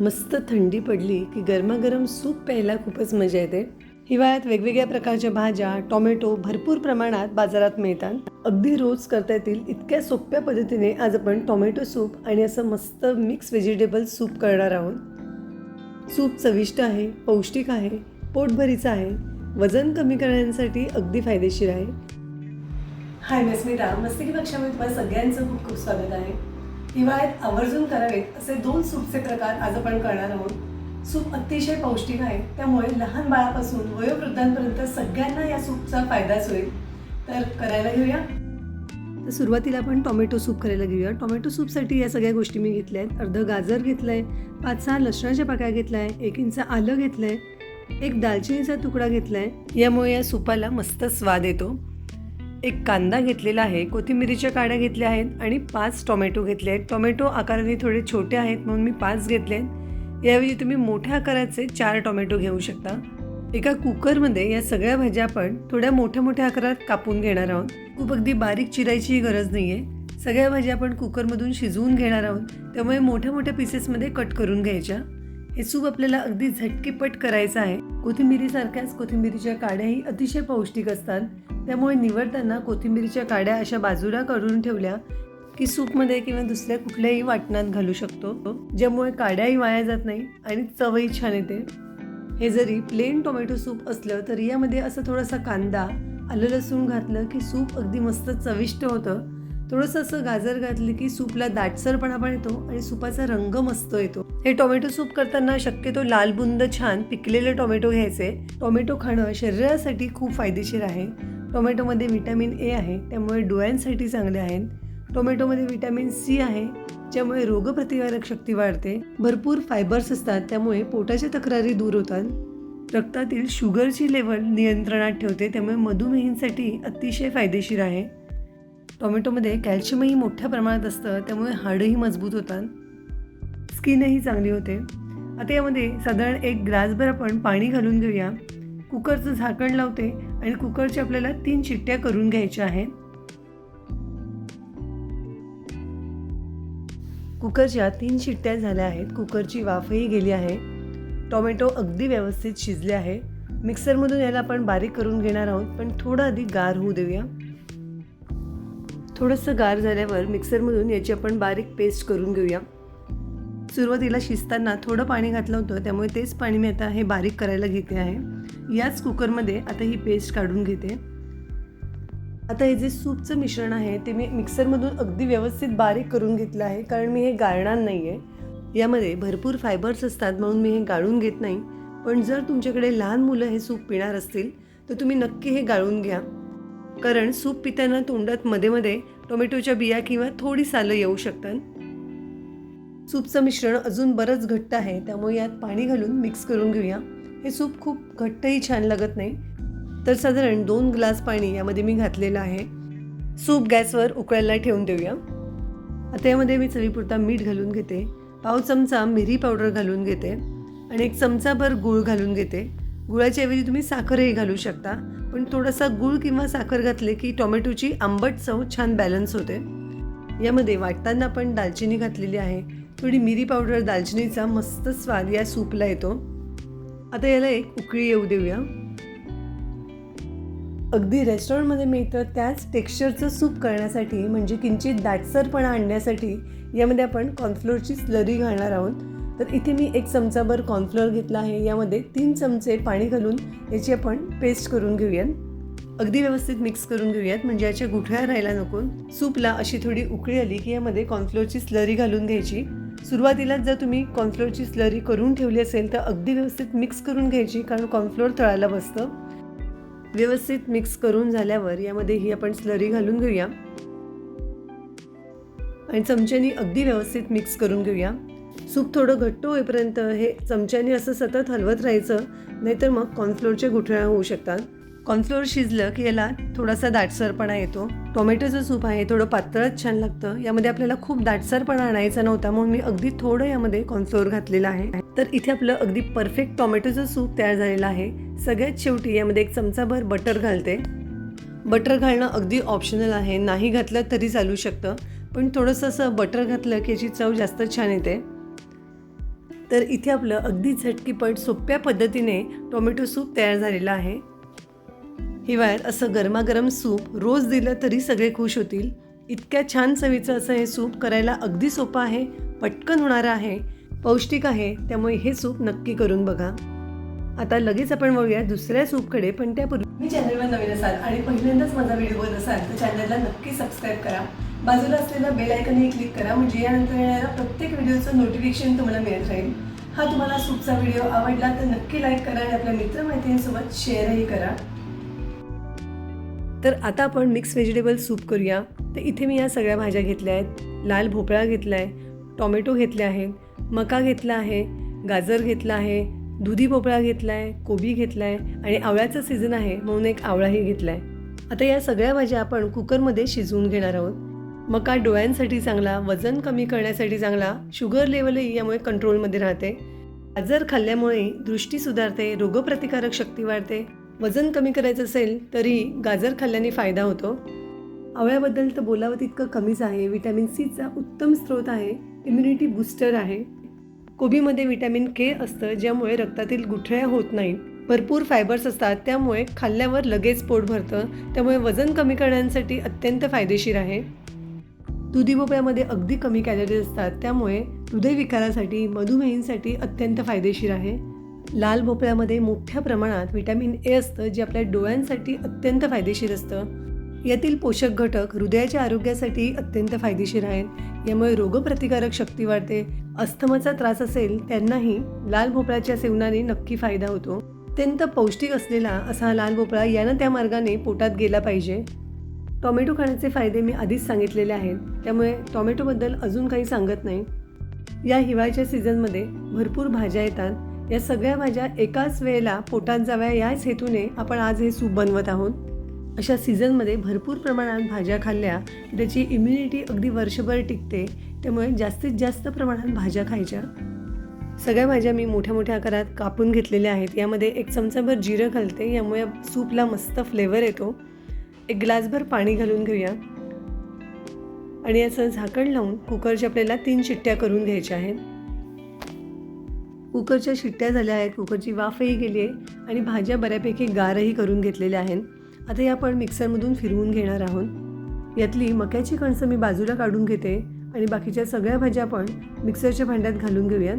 मस्त थंडी पडली की गरमागरम सूप प्यायला खूपच मजा येते. हिवाळ्यात वेगवेगळ्या प्रकारच्या भाज्या टोमॅटो भरपूर प्रमाणात बाजारात मिळतात. अगदी रोज करता येतील इतक्या सोप्या पद्धतीने आज आपण टोमॅटो सूप आणि असं मस्त मिक्स व्हेजिटेबल सूप करणार आहोत. सूप चविष्ट आहे पौष्टिक आहे पोटभरीचं आहे वजन कमी करण्यासाठी अगदी फायदेशीर आहे. हाय मी स्मिता मस्तिकी पक्षामध्ये तुम्हाला सगळ्यांचं खूप खूप स्वागत आहे. हिवाळ्यात आवर्जून करावेत असे दोन सूपचे प्रकार आज आपण करणार आहोत. सूप अतिशय पौष्टिक आहे त्यामुळे लहान बाळापासून वयोवृद्धांपर्यंत सगळ्यांना या सूपचा फायदाच होईल. तर करायला घेऊया. तर सुरुवातीला आपण टोमॅटो सूप करायला घेऊया. टोमॅटो सूपसाठी या सगळ्या गोष्टी मी घेतल्या आहेत. अर्ध गाजर घेतलं आहे पाच सहा लसणाच्या पाकळ्या घेतल्या आहे एक इंच आलं घेतलं आहे एक दालचिनीचा तुकडा घेतला आहे यामुळे या सुपाला मस्त स्वाद येतो. एक कांदा घेतलेला आहे कोथिंबिरीच्या काड्या घेतल्या आहेत आणि पाच टोमॅटो घेतले आहेत. टोमॅटो आकाराने थोडे छोटे आहेत म्हणून मी पाच घेतले आहेत. याऐवजी तुम्ही मोठ्या आकाराचे चार टोमॅटो घेऊ शकता. एका कुकरमध्ये या सगळ्या भाज्या आपण थोड्या मोठ्या मोठ्या आकारात कापून घेणार आहोत. खूप अगदी बारीक चिरायचीही गरज नाही आहे सगळ्या भाज्या आपण कुकरमधून शिजवून घेणार आहोत. त्यामुळे मोठ्या मोठ्या पीसेसमध्ये कट करून घ्यायच्या. हे सूप आपल्याला अगदी झटकीपट करायचं आहे. कोथिंबिरीसारख्याच कोथिंबिरीच्या काड्याही अतिशय पौष्टिक असतात. त्यामुळे निवडताना कोथिंबिरीच्या काड्या अशा बाजूला काढून ठेवल्या की सूपमध्ये किंवा दुसऱ्या कुठल्याही वाटणात घालू शकतो. ज्यामुळे काड्याही वाया जात नाही आणि चवही छान येते. हे जरी प्लेन टोमॅटो सूप असलं तरी यामध्ये असं थोडासा कांदा आलं लसूण घातलं की सूप अगदी मस्त चविष्ट होतं. थोडंसं असं गाजर घातलं की सूपला दाटसरपणा पण येतो आणि सूपाचा रंग मस्त येतो. हे टोमॅटो सूप करताना शक्यतो लाल बुंद छान पिकलेले टोमॅटो घ्यायचे. टोमॅटो खाणं शरीरासाठी खूप फायदेशीर आहे. टोमॅटोमध्ये व्हिटॅमिन ए आहे त्यामुळे डोळ्यांसाठी चांगले आहेत. टोमॅटोमध्ये व्हिटॅमिन सी आहे ज्यामुळे रोगप्रतिकारक शक्ती वाढते. भरपूर फायबर्स असतात त्यामुळे पोटाच्या तक्रारी दूर होतात. रक्तातील शुगरची लेवल नियंत्रणात ठेवते त्यामुळे मधुमेहींसाठी अतिशय फायदेशीर आहे. टोमॅटोमध्ये कॅल्शियमही मोठ्या प्रमाणात असतं त्यामुळे हाडंही मजबूत होतात. स्किनही चांगली होते. आता यामध्ये साधारण एक ग्लासभर आपण पाणी घालून घेऊया. कुकरचं झाकण लावते आणि कुकरच्या आपल्याला तीन चिट्ट्या करून घ्यायच्या आहेत. कुकरच्या तीन शिट्ट्या झाल्या आहेत. कुकरची वाफही गेली आहे. टोमॅटो अगदी व्यवस्थित शिजले आहे. मिक्सरमधून याला आपण बारीक करून घेणार आहोत पण थोडं आधी गार होऊ देऊया. थोडंसं गार झाल्यावर मिक्सरमधून याची आपण बारीक पेस्ट करून घेऊया. सुरुवातीला शिजताना थोडं पाणी घातलं होतं त्यामुळे तेच पाणी मी आता हे बारीक करायला घेते आहे. याच कुकरमध्ये आता ही पेस्ट काढून घेते. आता हे जे सूपचं मिश्रण आहे ते मी मिक्सरमधून अगदी व्यवस्थित बारीक करून घेतलं आहे कारण मी हे गाळणार नाही आहे यामध्ये भरपूर फायबर्स असतात म्हणून मी हे गाळून घेत नाही. पण जर तुमच्याकडे लहान मुलं हे सूप पिणार असतील तर तुम्ही नक्की हे गाळून घ्या. कारण सूप पिताना तोंडात मध्ये मध्ये टोमॅटोच्या बिया किंवा थोडी सालं येऊ शकतात. सूपचं मिश्रण अजून बरंच घट्ट आहे त्यामुळे यात पाणी घालून मिक्स करून घेऊया. हे सूप खूप घट्टही छान लागत नाही. तर साधारण दोन ग्लास पाणी यामध्ये मी घातलेलं आहे. सूप गॅसवर उकळायला ठेवून देऊया. आता यामध्ये मी चवीपुरता मीठ घालून घेते. पाव चमचा मिरी पावडर घालून घेते. आणि एक चमचाभर गूळ घालून घेते. गुळाच्या ऐवजी तुम्ही साखरही घालू शकता. पण थोडासा गूळ किंवा साखर घातले की टोमॅटोची आंबट चव छान बॅलन्स होते. यामध्ये वाटताना आपण दालचिनी घातलेली आहे. थोडी मिरी पावडर दालचिनीचा मस्त स्वाद या सूपला येतो. आता याला एक उकळी येऊ देऊया. अगदी रेस्टॉरंटमध्ये मिळतं त्याच टेक्स्चरचं सूप करण्यासाठी म्हणजे किंचित दाटसरपणा आणण्यासाठी यामध्ये आपण कॉर्नफ्लोअरची स्लरी घालणार आहोत. तर इथे मी एक चमचाभर कॉर्नफ्लोअर घेतला आहे. यामध्ये तीन चमचे पाणी घालून याची आपण पेस्ट करून घेऊयात. अगदी व्यवस्थित मिक्स करून घेऊयात म्हणजे याच्या गुठळ्या राहायला नको. सूपला अशी थोडी उकळी आली की यामध्ये कॉर्नफ्लोअरची स्लरी घालून घ्यायची. सुरुवातीलाच जर तुम्ही कॉर्नफ्लोअरची स्लरी करून ठेवली असेल तर अगदी व्यवस्थित मिक्स करून घ्यायची कारण कॉर्नफ्लोअर तळायला बसतं. व्यवस्थित मिक्स करून झाल्यावर यामध्ये ही आपण स्लरी घालून घेऊया. आणि चमच्यानी अगदी व्यवस्थित मिक्स करून घेऊया. सूप थोडं घट्ट होईपर्यंत हे चमच्यानी असं सतत हलवत राहायचं नाहीतर मग कॉर्नफ्लोअरच्या गुठळ्या होऊ शकतात. कॉर्नफ्लोअर शिजलं की याला थोडासा दाटसरपणा येतो. टोमॅटोचं सूप आहे थोडं पातळच छान लागतं. यामध्ये आपल्याला खूप दाटसरपणा आणायचा नव्हता म्हणून मी अगदी थोडं यामध्ये कॉर्नफ्लोअर घातलेलं आहे. तर इथे आपलं अगदी परफेक्ट टोमॅटोचं सूप तयार झालेलं आहे. सगळ्यात शेवटी यामध्ये एक चमचाभर बटर घालते. बटर घालणं अगदी ऑप्शनल आहे. नाही घातलं तरी चालू शकतं. पण थोडंसं असं बटर घातलं की याची चव जास्त छान येते. तर इथे आपलं अगदी झटकीपट सोप्या पद्धतीने टोमॅटो सूप तयार झालेलं आहे. हिवाळ्यात असं गरमागरम सूप रोज दिलं तरी सगळे खुश होतील. इतक्या छान चवीचं असं हे सूप करायला अगदी सोपं आहे पटकन होणारं आहे पौष्टिक आहे त्यामुळे हे सूप नक्की करून बघा. आता लगेच आपण वळूया दुसऱ्या सूपकडे पण त्यापूर्वी मी चॅनलवर नवीन असाल आणि पहिल्यांदाच माझा व्हिडिओ बघत असाल तर चॅनलला नक्की सबस्क्राईब करा. बाजूला असलेला बेल आयकनही क्लिक करा म्हणजे यानंतर येणाऱ्या प्रत्येक व्हिडिओचं नोटिफिकेशन तुम्हाला मिळत राहील. हा तुम्हाला सूपचा व्हिडिओ आवडला तर नक्की लाईक करा आणि आपल्या मित्रमैत्रिणींसोबत शेअरही करा. तर आता आपण मिक्स व्हेजिटेबल सूप करूया. तर इथे मी या सगळ्या भाज्या घेतल्या आहेत. लाल भोपळा घेतला आहे टॉमॅटो घेतले आहेत मका घेतला आहे गाजर घेतला आहे दुधी भोपळा घेतला आहे कोबी घेतला आहे आणि आवळ्याचं सीझन आहे म्हणून एक आवळाही घेतला आहे. आता या सगळ्या भाज्या आपण कुकरमध्ये शिजवून घेणार आहोत. मका डोळ्यांसाठी चांगला वजन कमी करण्यासाठी चांगला शुगर लेवलही यामुळे कंट्रोलमध्ये राहते. गाजर खाल्ल्यामुळे दृष्टी सुधारते रोगप्रतिकारक शक्ती वाढते. वजन कमी करायचं असेल तरी गाजर खाल्ल्याने फायदा होतो. आवळ्याबद्दल तर बोलावं तितकं कमीच आहे. विटॅमिन सीचा उत्तम स्रोत आहे. इम्युनिटी बूस्टर आहे. कोबीमध्ये विटॅमिन के असतं ज्यामुळे रक्तातील गुठळ्या होत नाहीत. भरपूर फायबर्स असतात. त्यामुळे खाल्ल्यावर लगेच पोट भरतं. त्यामुळे वजन कमी करण्यासाठी अत्यंत फायदेशीर आहे. दुधी भोपळ्यामध्ये अगदी कमी कॅलरीज असतात. त्यामुळे हृदयविकारासाठी मधुमेहींसाठी अत्यंत फायदेशीर आहे. लाल भोपळ्यामध्ये मोठ्या प्रमाणात विटॅमिन ए असतं जे आपल्या डोळ्यांसाठी अत्यंत फायदेशीर असतं. यातील पोषक घटक हृदयाच्या आरोग्यासाठी अत्यंत फायदेशीर आहेत. यामुळे रोगप्रतिकारक शक्ती वाढते. अस्थमाचा त्रास असेल त्यांनाही लाल भोपळ्याच्या सेवनाने नक्की फायदा होतो. अत्यंत पौष्टिक असलेला असा हा लाल भोपळा यानं त्या मार्गाने पोटात गेला पाहिजे. टॉमॅटो खाण्याचे फायदे मी आधीच सांगितलेले आहेत. त्यामुळे टॉमॅटोबद्दल अजून काही सांगत नाही. या हिवाळ्याच्या सीझनमध्ये भरपूर भाज्या येतात. या सगळ्या भाज्या एकाच वेळेला पोटात जाव्या याच हेतूने आपण आज हे सूप बनवत आहोत. अशा सीझनमध्ये भरपूर प्रमाणात भाज्या खाल्ल्या की त्याची इम्युनिटी अगदी वर्षभर टिकते त्यामुळे जास्तीत जास्त प्रमाणात भाज्या खायच्या. सगळ्या भाज्या मी मोठ्या मोठ्या आकारात कापून घेतलेल्या आहेत. यामध्ये एक चमचाभर जिरं घालते यामुळे सूपला मस्त फ्लेवर येतो. एक ग्लासभर पाणी घालून घेऊया. आणि याचं झाकण लावून कुकरच्या आपल्याला तीन शिट्ट्या करून घ्यायच्या आहेत. कुकरच्या शिट्ट्या झाल्या आहेत कुकरची वाफही गेली आहे आणि भाज्या बऱ्यापैकी गारही करून घेतलेल्या आहेत. आता या आपण मिक्सरमधून फिरवून घेणार आहोत. यातली मक्याची कणसं मी बाजूला काढून घेते आणि बाकीच्या सगळ्या भाज्या आपण मिक्सरच्या भांड्यात घालून घेऊयात.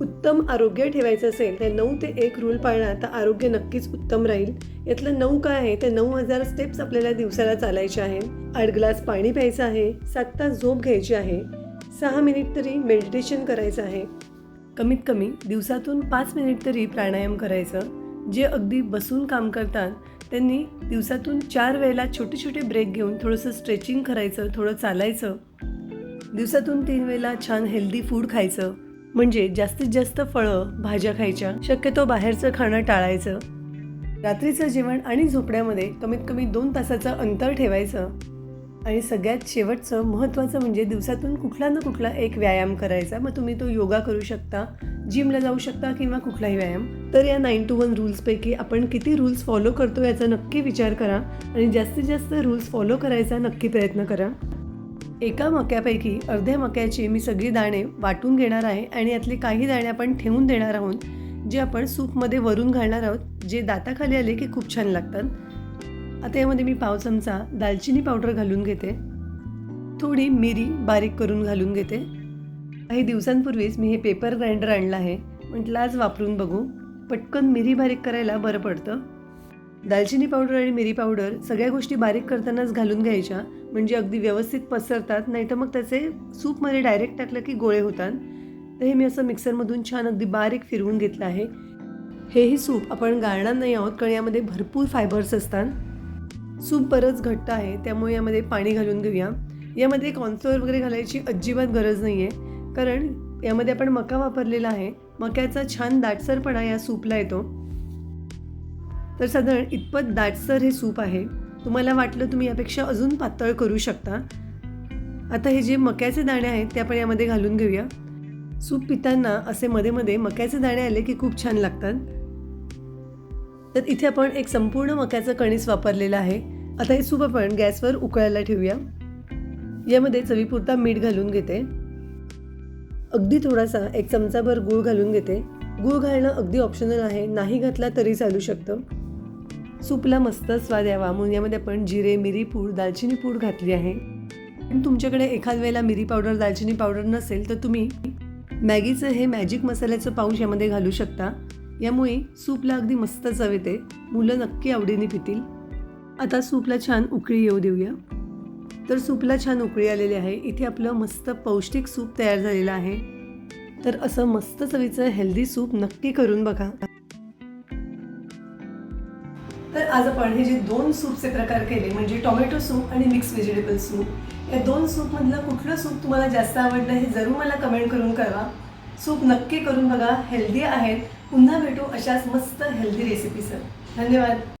उत्तम आरोग्य ठेवायचं असेल तर नऊ ते एक रूल पाळणार तर आरोग्य नक्कीच उत्तम राहील. यातलं नऊ काय आहे ते नऊ हजार स्टेप्स आपल्याला दिवसाला चालायचे आहे आठ ग्लास पाणी प्यायचं आहे सात तास झोप घ्यायची आहे. सहा मिनिट तरी मेडिटेशन करायचं आहे. कमीत कमी दिवसातून पाच मिनिट तरी प्राणायाम करायचं जे अगदी बसून काम करतात. त्यांनी दिवसातून चार वेळेला छोटे छोटे ब्रेक घेऊन थोडंसं स्ट्रेचिंग करायचं थोडं चालायचं. दिवसातून तीन वेळेला छान हेल्दी फूड खायचं. म्हणजे जास्तीत जास्त फळं भाज्या खायच्या. शक्यतो बाहेरचं खाणं टाळायचं. रात्रीचं जेवण आणि झोपड्यामध्ये कमीत कमी दोन तासाचं अंतर ठेवायचं. आणि सगळ्यात शेवटचं महत्त्वाचं म्हणजे दिवसातून कुठला ना कुठला एक व्यायाम करायचा. मग तुम्ही तो योगा करू शकता जिमला जाऊ शकता किंवा कुठलाही व्यायाम. तर या नाईन टू वन रूल्सपैकी आपण किती रूल्स फॉलो करतो याचा नक्की विचार करा आणि जास्तीत जास्त रूल्स फॉलो करायचा नक्की प्रयत्न करा. एका मक्यापैकी अर्ध्या मक्याची मी सगळी दाणे वाटून घेणार आहे आणि यातले काही दाणे आपण ठेवून देणार आहोत जे आपण सूपमध्ये वरून घालणार आहोत जे दाताखाली आले की खूप छान लागतात. आता यामध्ये मी पाव चमचा दालचिनी पावडर घालून घेते. थोडी मिरी बारीक करून घालून घेते. काही दिवसांपूर्वीच मी हे पेपर ग्राइंडर आणलं आहे. म्हटलं आज वापरून बघू. पटकन मिरी बारीक करायला बरं पडतं. दालचिनी पावडर आणि मिरी पावडर सगळ्या गोष्टी बारीक करतानाच घालून घ्यायच्या. म्हणजे अगदी व्यवस्थित पसरतात. नाही तर मग त्याचे सूपमध्ये डायरेक्ट टाकलं की गोळे होतात. तर हे मी असं मिक्सरमधून छान अगदी बारीक फिरवून घेतलं आहे. हेही सूप आपण गाळणार नाही आहोत. कारण यामध्ये भरपूर फायबर्स असतात. सूप बरंच घट्ट आहे त्यामुळे यामध्ये पाणी घालून घेऊया. यामध्ये कॉर्नफ्लोअर वगैरे घालायची अजिबात गरज नाही आहे कारण यामध्ये आपण मका वापरलेला आहे. मक्याचा छान दाटसरपणा या सूपला येतो. तर साधारण इतपत दाटसर हे सूप आहे. तुम्हाला वाटलं तुम्ही यापेक्षा अजून पातळ करू शकता. आता हे जे मक्याचे दाणे आहेत ते आपण यामध्ये घालून घेऊया. सूप पिताना असे मध्ये मध्ये मक्याचे दाणे आले की खूप छान लागतात. तर इथे आपण एक संपूर्ण मक्याचं कणीस वापरलेलं आहे. आता हे सूप आपण गॅसवर उकळायला ठेवूया. यामध्ये चवीपुरता मीठ घालून घेते. अगदी थोडासा एक चमचाभर गूळ घालून घेते. गूळ घालणं अगदी ऑप्शनल आहे. नाही घातला तरी चालू शकतं. सूपला मस्त स्वाद यावा. म्हणून यामध्ये आपण जिरे मिरी पूड दालचिनी पूड घातली आहे. आणि तुमच्याकडे एखाद वेळेला मिरी पावडर दालचिनी पावडर नसेल तर तुम्ही मॅगीचं हे मॅजिक मसाल्याचं पाऊच यामध्ये घालू शकता. यामुळे सूपला अगदी मस्त चव येते. मुलं नक्की आवडीने पितील. आता सूपला छान उकळी येऊ देऊया. तर सूपला छान उकळी आलेली आहे. इथे आपलं मस्त पौष्टिक सूप तयार झालेलं आहे. तर असं मस्त चवीचं हेल्दी सूप नक्की करून बघा. तर आज आपण हे जे दोन सूपचे प्रकार केले म्हणजे टोमॅटो सूप आणि मिक्स व्हेजिटेबल सूप या दोन सूपमधलं कुठलं सूप तुम्हाला जास्त आवडलं हे जरूर मला कमेंट करून कळवा. सूप नक्की करून बघा हेल्दी आहेत पुन्हा भेटू अशाच मस्त हेल्दी रेसिपीसह धन्यवाद.